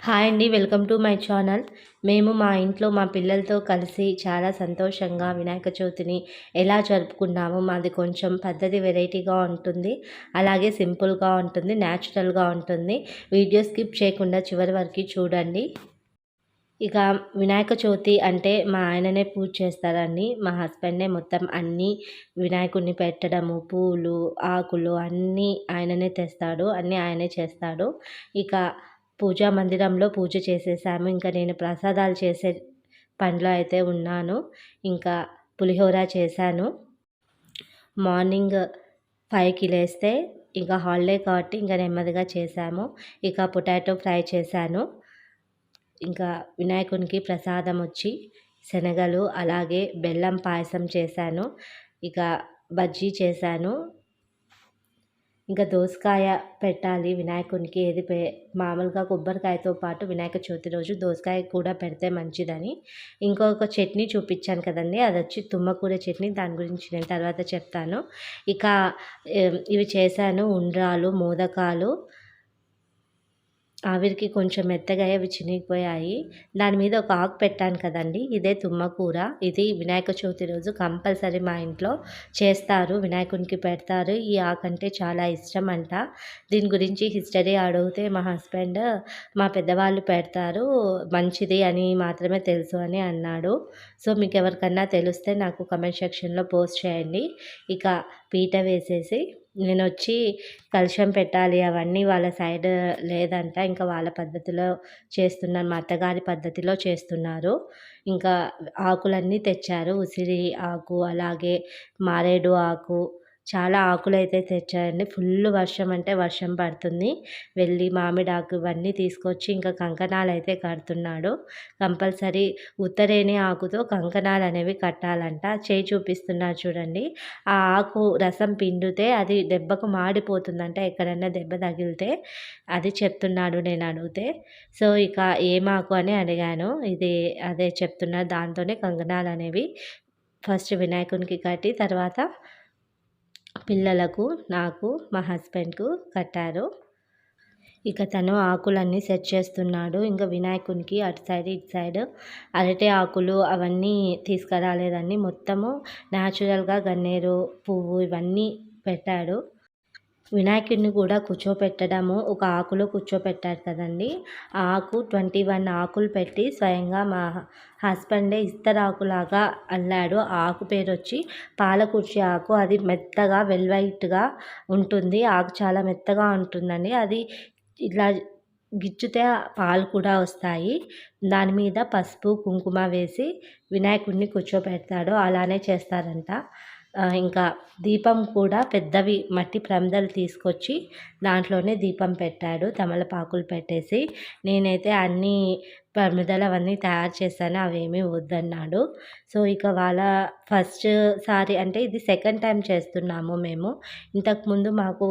Hi అండి welcome to my channel. మేము మా ఇంట్లో మా పిల్లలతో కలిసి చాలా సంతోషంగా వినాయక చవితిని ఎలా జరుపుకున్నాము మాది కొంచెం పద్ధతి వెరైటీగా ఉంటుంది. అలాగే సింపుల్గా ఉంటుంది న్యాచురల్గా ఉంటుంది. వీడియో స్కిప్ చేయకుండా చివరి వరకు చూడండి. ఇక వినాయక చవితి అంటే మా ఆయననే పూజ చేస్తారని మా హస్బెండే మొత్తం అన్నీ వినాయకుడిని పెట్టడము పూలు ఆకులు అన్నీ ఆయననే తెస్తాడు అన్నీ ఆయనే చేస్తాడు. ఇక పూజా మందిరంలో పూజ చేసేసాము ఇంకా నేను ప్రసాదాలు చేసే పనిలో అయితే ఉన్నాను. ఇంకా పులిహోర చేశాను. మార్నింగ్ ఫైవ్కి లేస్తే ఇంకా హాలిడే కాబట్టి ఇంకా నెమ్మదిగా చేశాము. ఇక పొటాటో ఫ్రై చేశాను. ఇంకా వినాయకునికి ప్రసాదం వచ్చి శనగలు అలాగే బెల్లం పాయసం చేశాను. ఇక బజ్జీ చేశాను. ఇంకా దోసకాయ పెట్టాలి. వినాయకునికి ఏది పె మామూలుగా కొబ్బరికాయతో పాటు వినాయక చవితి రోజు దోసకాయ కూడా పెడితే మంచిదని. ఇంకొక చట్నీ చూపించాను కదండి. అది వచ్చి తుమ్మకూర చట్నీ. దాని గురించి నేను తర్వాత చెప్తాను. ఇక ఇవి చేశాను. ఉండ్రాలు మోదకాలు ఆవిరికి కొంచెం మెత్తగా అవి చినిగిపోయాయి. దాని మీద ఒక ఆకు పెట్టాను కదండి. ఇదే తుమ్మకూర ఇది వినాయక చవితి రోజు కంపల్సరీ మా ఇంట్లో చేస్తారు. వినాయకునికి పెడతారు. ఈ ఆకు అంటే చాలా ఇష్టం అంట దీని గురించి హిస్టరీ అడిగితే మా హస్బెండ్ మా పెద్దవాళ్ళు పెడతారు. మంచిది అని మాత్రమే తెలుసు అని అన్నాడు. సో మీకు ఎవరికన్నా తెలిస్తే నాకు కమెంట్ సెక్షన్లో పోస్ట్ చేయండి. ఇక పీట వేసేసి నేను వచ్చి కలుషం పెట్టాలి అవన్నీ వాళ్ళ సైడ్ లేదంట. ఇంకా వాళ్ళ పద్ధతిలో చేస్తున్నారు. మా అత్తగారి పద్ధతిలో చేస్తున్నారు. ఇంకా ఆకులన్నీ తెచ్చారు. ఉసిరి ఆకు అలాగే మారేడు ఆకు చాలా ఆకులు అయితే తెచ్చాయండి. ఫుల్ వర్షం అంటే వర్షం పడుతుంది. వెళ్ళి మామిడాకు ఇవన్నీ తీసుకొచ్చి ఇంకా కంకణాలు అయితే కడుతున్నాడు. కంపల్సరీ ఉత్తరేణి ఆకుతో కంకణాలు అనేవి కట్టాలంట. చేయి చూపిస్తున్నారు చూడండి. ఆ ఆకు రసం పిండితే అది దెబ్బకు మాడిపోతుందంట. ఎక్కడన్నా దెబ్బ తగిలితే అది చెప్తున్నాడు నేను అడిగితే. సో ఇక ఏమాకు అని అడిగాను. ఇది అదే చెప్తున్నారు దాంతోనే కంకణాలు అనేవి ఫస్ట్ వినాయకునికి కట్టి తర్వాత పిల్లలకు నాకు మా హస్బెండ్కు కట్టారు. ఇక తను ఆకులన్నీ సెట్ చేస్తున్నాడు. ఇంకా వినాయకునికి అటు సైడ్ ఇటు సైడ్ అరటి ఆకులు అవన్నీ తీసుకురాలేదండి మొత్తము న్యాచురల్గా గన్నేరు పువ్వు ఇవన్నీ పెట్టాడు. వినాయకుడిని కూడా కూర్చోపెట్టడము ఒక ఆకులో కూర్చోపెట్టారు కదండి. ఆ ఆకు ట్వంటీ వన్ ఆకులు పెట్టి స్వయంగా మా హస్బెండే ఇస్తరాకులాగా అల్లాడు. ఆ ఆకు పేరు వచ్చి పాలకుర్చి ఆకు. అది మెత్తగా వెల్వైట్గా ఉంటుంది. ఆకు చాలా మెత్తగా ఉంటుందండి. అది ఇట్లా గిచ్చితే పాలు కూడా వస్తాయి. దాని మీద పసుపు కుంకుమ వేసి వినాయకుడిని కూర్చోబెడతాడు అలానే చేస్తారంట. ఇంకా దీపం కూడా పెద్దవి మట్టి ప్రమిదలు తీసుకొచ్చి దాంట్లోనే దీపం పెట్టాడు తమలపాకులు పెట్టేసి. నేనైతే అన్నీ ప్రమిదలు అవన్నీ తయారు చేశాను అవేమీ వద్దన్నాడు. సో ఇక వాళ్ళ ఫస్ట్ సారి అంటే ఇది సెకండ్ టైం చేస్తున్నాము మేము. ఇంతకుముందు మాకు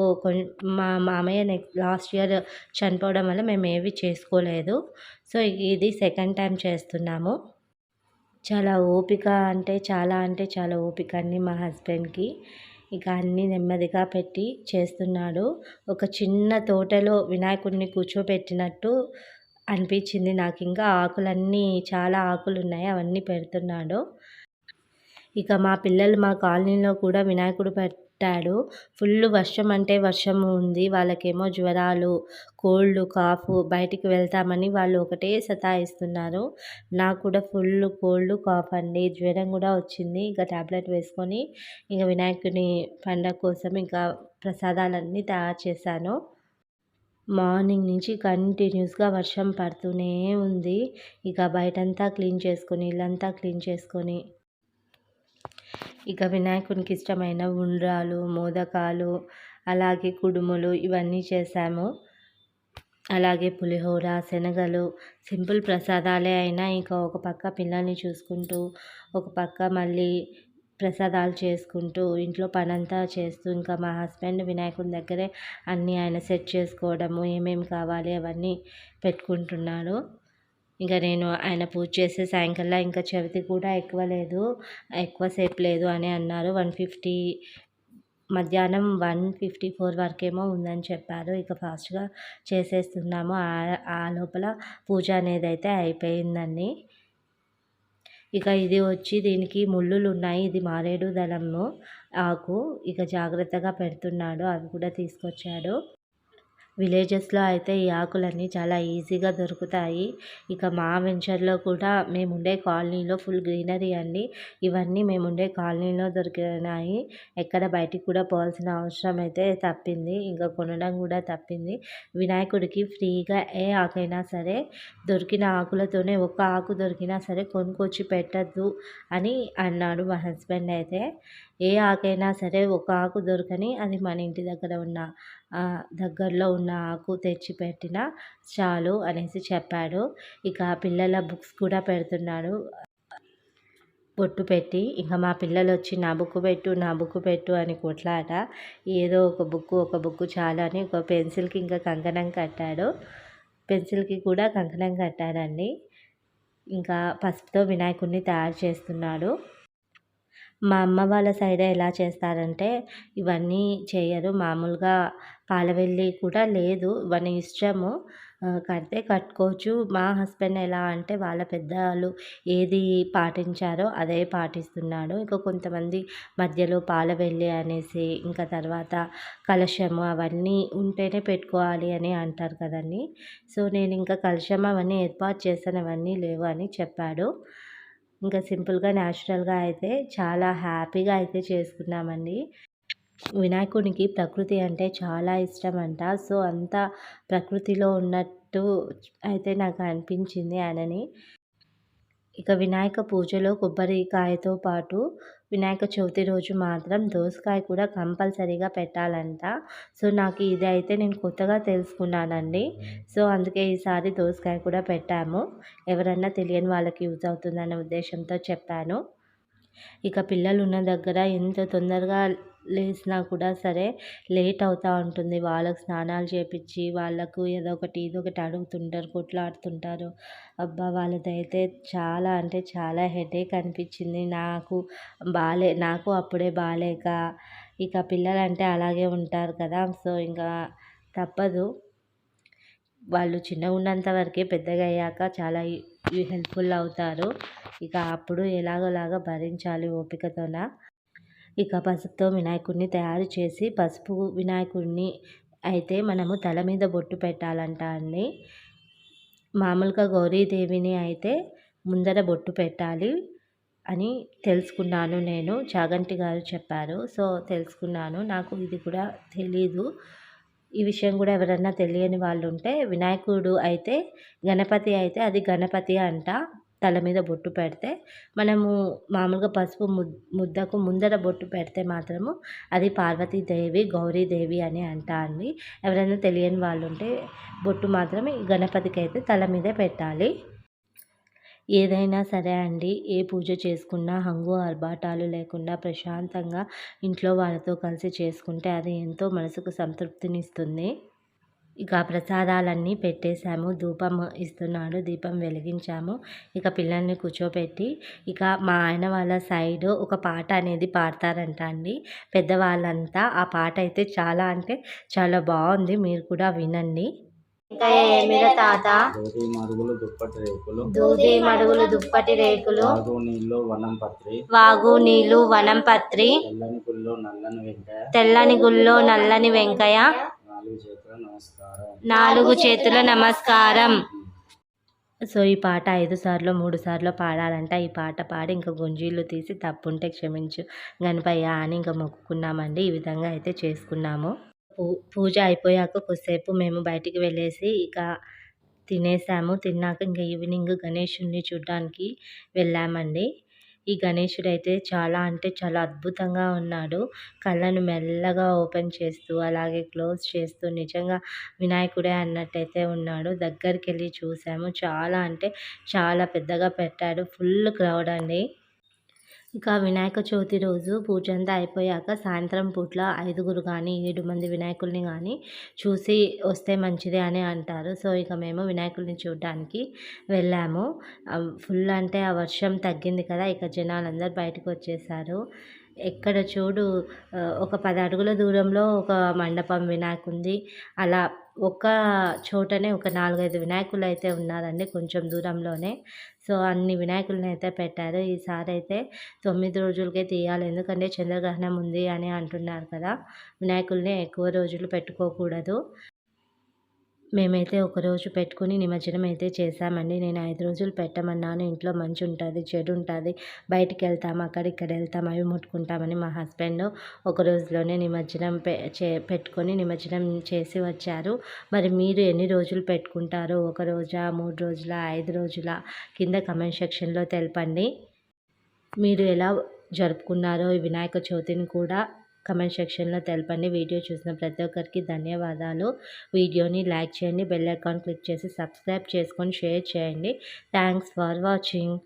మా మామయ్య నెక్స్ట్ లాస్ట్ ఇయర్ చనిపోవడం వల్ల మేము ఏవి చేసుకోలేదు. సో ఇది సెకండ్ టైం చేస్తున్నాము. చాలా ఓపిక అంటే చాలా అంటే చాలా ఓపిక అండి మా హస్బెండ్కి. ఇక అన్నీ నెమ్మదిగా పెట్టి చేస్తున్నాడు. ఒక చిన్న తోటలో వినాయకుడిని కూర్చోబెట్టినట్టు అనిపించింది నాకు. ఇంకా ఆకులన్నీ చాలా ఆకులు ఉన్నాయి అవన్నీ పెడుతున్నాడు. ఇక మా పిల్లలు మా కాలనీలో కూడా వినాయకుడు పెట్ పెట్టాడు. ఫుల్ వర్షం అంటే వర్షం ఉంది. వాళ్ళకేమో జ్వరాలు కోల్డ్ కాఫ్ బయటికి వెళ్తామని వాళ్ళు ఒకటే సతాయిస్తున్నారు. నాకు కూడా ఫుల్ కోల్డ్ కాఫ్ అండి. జ్వరం కూడా వచ్చింది. ఇంకా ట్యాబ్లెట్ వేసుకొని ఇంకా వినాయకుని పండగ కోసం ఇంకా ప్రసాదాలన్నీ తయారు చేశాను. మార్నింగ్ నుంచి కంటిన్యూస్గా వర్షం పడుతూనే ఉంది. ఇక బయటంతా క్లీన్ చేసుకొని ఇల్లంతా క్లీన్ చేసుకొని ఇక వినాయకునికి ఇష్టమైన ఉండ్రాలు మోదకాలు అలాగే కుడుములు ఇవన్నీ చేశాము. అలాగే పులిహోర శనగలు సింపుల్ ప్రసాదాలే అయినా ఇంకా ఒక పక్క పిల్లల్ని చూసుకుంటూ ఒక పక్క మళ్ళీ ప్రసాదాలు చేసుకుంటూ ఇంట్లో పనంతా చేస్తూ ఇంకా మా హస్బెండ్ వినాయకుని దగ్గరే అన్నీ ఆయన సెట్ చేసుకోవడము ఏమేమి కావాలి అవన్నీ పెట్టుకుంటున్నాడు ఇంకా నేను ఆయన పూజ చేసే సాయంకాలం ఇంకా చవితి కూడా ఎక్కువ లేదు. ఎక్కువసేపు లేదు అని అన్నారు. వన్ ఫిఫ్టీ మధ్యాహ్నం వన్ ఫిఫ్టీ ఫోర్ వరకేమో ఉందని చెప్పారు. ఇక ఫాస్ట్గా చేసేస్తున్నాము. ఆ- ఆ లోపల పూజ అనేది అయితే అయిపోయిందండి. ఇక ఇది వచ్చి దీనికి ముళ్ళులు ఉన్నాయి. ఇది మారేడు దళము ఆకు. ఇక జాగ్రత్తగా పెడుతున్నాడు. అవి కూడా తీసుకొచ్చాడు. విలేజెస్లో అయితే ఈ ఆకులన్నీ చాలా ఈజీగా దొరుకుతాయి. ఇక మా వెంచర్లో కూడా మేము ఉండే కాలనీలో ఫుల్ గ్రీనరీ అండి. ఇవన్నీ మేము ఉండే కాలనీలో దొరికినాయి. ఎక్కడ బయటికి కూడా పోవాల్సిన అవసరం అయితే తప్పింది. ఇంకా కొనడం కూడా తప్పింది. వినాయకుడికి ఫ్రీగా ఏ ఆకైనా సరే దొరికిన ఆకులతోనే ఒక ఆకు దొరికినా సరే కొనుక్కొచ్చి పెట్టద్దు అని అన్నాడు మా హస్బెండ్ అయితే. ఏ ఆకైనా సరే ఒక ఆకు దొరకని అది మన ఇంటి దగ్గర ఉన్న దగ్గరలో ఉన్న ఆకు తెచ్చి పెట్టినా చాలు అనేసి చెప్పాడు. ఇక పిల్లల బుక్స్ కూడా పెడుతున్నాడు. బొట్టు పెట్టి ఇంకా మా పిల్లలు వచ్చి నా బుక్ పెట్టు నా బుక్ పెట్టు అని కొట్లాట. ఏదో ఒక బుక్ ఒక బుక్ చాలు అని ఒక పెన్సిల్కి ఇంకా కంకణం కట్టాడు. పెన్సిల్కి కూడా కంకణం కట్టాడండి. ఇంకా పసుపుతో వినాయకుడిని తయారు చేస్తున్నాడు. మా అమ్మ వాళ్ళ సైడ్ ఎలా చేస్తారంటే ఇవన్నీ చేయరు. మామూలుగా పాలవెల్లి కూడా లేదు. ఇవన్నీ ఇష్టము. కడితే కట్టుకోవచ్చు. మా హస్బెండ్ ఎలా అంటే వాళ్ళ పెద్దవాళ్ళు ఏది పాటించారో అదే పాటిస్తున్నాడు. ఇంకా కొంతమంది మధ్యలో పాలవెల్లి అనేసి ఇంకా తర్వాత కలశము అవన్నీ ఉంటేనే పెట్టుకోవాలి అని అంటారు కదండి. సో నేను ఇంకా కలశం అవన్నీ ఏర్పాటు చేసినవన్నీ అవన్నీ లేవు అని చెప్పాడు. ఇంకా సింపుల్గా న్యాచురల్గా అయితే చాలా హ్యాపీగా అయితే చేసుకున్నామండి. వినాయకునికి ప్రకృతి అంటే చాలా ఇష్టం అంట సో అంతా ప్రకృతిలో ఉన్నట్టు అయితే నాకు అనిపించింది ఆయనని. ఇక వినాయక పూజలో కొబ్బరికాయతో పాటు వినాయక చవితి రోజు మాత్రం దోసకాయ కూడా కంపల్సరీగా పెట్టాలంట. సో నాకు ఇది అయితే నేను కొత్తగా తెలుసుకున్నానండి. సో అందుకే ఈసారి దోసకాయ కూడా పెట్టాము. ఎవరన్నా తెలియని వాళ్ళకి యూజ్ అవుతుందనే ఉద్దేశంతో చెప్పాను. ఇక పిల్లలు ఉన్న దగ్గర ఎంత తొందరగా లేచినా కూడా సరే లేట్ అవుతూ ఉంటుంది. వాళ్ళకు స్నానాలు చేపించి వాళ్ళకు ఏదో ఒకటి ఏదో ఒకటి అడుగుతుంటారు కొట్లాడుతుంటారు. అబ్బా! వాళ్ళదైతే చాలా అంటే చాలా హెడేక్ అనిపించింది. నాకు బాలే నాకు అప్పుడే బాలేక ఇక పిల్లలంటే అలాగే ఉంటారు కదా. సో ఇంకా తప్పదు. వాళ్ళు చిన్నగా ఉన్నంత వరకే పెద్దగా అయ్యాక చాలా హెల్ప్ఫుల్ అవుతారు. ఇక అప్పుడు ఎలాగోలాగా భరించాలి ఓపికతోన. ఇక పసుపుతో వినాయకుడిని తయారు చేసి పసుపు వినాయకుడిని అయితే మనము తల మీద బొట్టు పెట్టాలంట అండి. మామూలుగా గౌరీదేవిని అయితే ముందర బొట్టు పెట్టాలి అని తెలుసుకున్నాను నేను. చాగంటి గారు చెప్పారు. సో తెలుసుకున్నాను. నాకు ఇది కూడా తెలీదు. ఈ విషయం కూడా ఎవరన్నా తెలియని వాళ్ళు ఉంటే వినాయకుడు అయితే గణపతి అయితే అది గణపతి అంట. తల మీద బొట్టు పెడితే మనము మామూలుగా పసుపు ముద్దకు ముందర బొట్టు పెడితే మాత్రము అది పార్వతీదేవి గౌరీదేవి అని అంటా అండి. ఎవరైనా తెలియని వాళ్ళు ఉంటే బొట్టు మాత్రమే గణపతికి అయితే తల మీదే పెట్టాలి. ఏదైనా సరే అండి ఏ పూజ చేసుకున్నా హంగు ఆర్భాటాలు లేకుండా ప్రశాంతంగా ఇంట్లో వాళ్ళతో కలిసి చేసుకుంటే అది ఎంతో మనసుకు సంతృప్తినిస్తుంది. ఇక ప్రసాదాలన్నీ పెట్టేశాము. ధూపం ఇస్తున్నాడు. దీపం వెలిగించాము. ఇక పిల్లల్ని కూర్చోబెట్టి ఇక మా ఆయన వాళ్ళ సైడ్ ఒక పాట అనేది పాడతారంట అండి. పెద్దవాళ్ళంతా ఆ పాట అయితే చాలా అంటే చాలా బాగుంది. మీరు కూడా వినండి. ఇంకా ఏమిరా తాత? దూది మడుగులు దుప్పటి రేకులు. దూది మడుగులు దుప్పటి రేకులు. తాగు నీళ్ళు వనం పత్రి. వాగు నీళ్ళు వనం పత్రి. తెల్లని గుళ్ళు నల్లని వెంకయ్య. తెల్లని గుళ్ళో నల్లని వెంకయ్య. నాలుగు చేతుల నమస్కారం. సో ఈ పాట ఐదు సార్లు మూడు సార్లు పాడాలంట. ఈ పాట పాడి ఇంకా గుంజీలు తీసి తప్పుంటే క్షమించు. గణపయ్య అని ఇంకా మొక్కుకున్నామండి. ఈ విధంగా అయితే చేసుకున్నాము. పూ పూజ అయిపోయాక కొద్దిసేపు మేము బయటికి వెళ్ళేసి ఇక తినేసాము. తిన్నాక ఇంకా ఈవినింగ్ గణేషుని చూడడానికి వెళ్ళామండి. ఈ గణేశుడు అయితే చాలా అంటే చాలా అద్భుతంగా ఉన్నాడు. కళ్ళను మెల్లగా ఓపెన్ చేస్తూ అలాగే క్లోజ్ చేస్తూ నిజంగా వినాయకుడే అన్నట్టయితే ఉన్నాడు. దగ్గరికి వెళ్ళి చూసాము. చాలా అంటే చాలా పెద్దగా పెట్టాడు. ఫుల్ క్రౌడ్ అండి. ఇక వినాయక చవితి రోజు పూజ అంతా అయిపోయాక సాయంత్రం పూట్ల ఐదుగురు కానీ ఏడు మంది వినాయకుల్ని కానీ చూసి వస్తే మంచిది అని అంటారు. సో ఇక మేము వినాయకుల్ని చూడడానికి వెళ్ళాము. ఫుల్ అంటే ఆ వర్షం తగ్గింది కదా ఇక జనాలందరూ బయటకు వచ్చేసారు. ఎక్కడ చూడు ఒక పది అడుగుల దూరంలో ఒక మండపం వినాయకుంది. అలా ఒక చోటనే ఒక నాలుగైదు వినాయకులు అయితే ఉన్నారండి కొంచెం దూరంలోనే. సో అన్ని వినాయకులను అయితే పెట్టారు. ఈసారి అయితే తొమ్మిది రోజులకే తీయాలి. ఎందుకంటే చంద్రగ్రహణం ఉంది అని అంటున్నారు కదా. వినాయకుల్ని ఎక్కువ రోజులు పెట్టుకోకూడదు. మేమైతే ఒక రోజు పెట్టుకుని నిమజ్జనం అయితే చేశామండి. నేను ఐదు రోజులు పెట్టమన్నాను. ఇంట్లో మంచి ఉంటుంది చెడు ఉంటుంది. బయటికి వెళ్తాం అక్కడ ఇక్కడ వెళ్తాం అవి ముట్టుకుంటామని మా హస్బెండ్ ఒక రోజులోనే నిమజ్జనం పె చే పెట్టుకొని నిమజ్జనం చేసి వచ్చారు. మరి మీరు ఎన్ని రోజులు పెట్టుకుంటారు ఒక రోజా మూడు రోజుల ఐదు రోజుల? కింద కమెంట్ సెక్షన్లో తెలపండి. మీరు ఎలా జరుపుకున్నారో ఈ వినాయక చవితిని కూడా కమెంట్ సెక్షన్లో తెలపండి. వీడియో చూసిన ప్రతి ఒక్కరికి ధన్యవాదాలు. వీడియోని లైక్ చేయండి. బెల్ ఐకాన్ క్లిక్ చేసి సబ్స్క్రైబ్ చేసుకొని షేర్ చేయండి. Thanks for watching.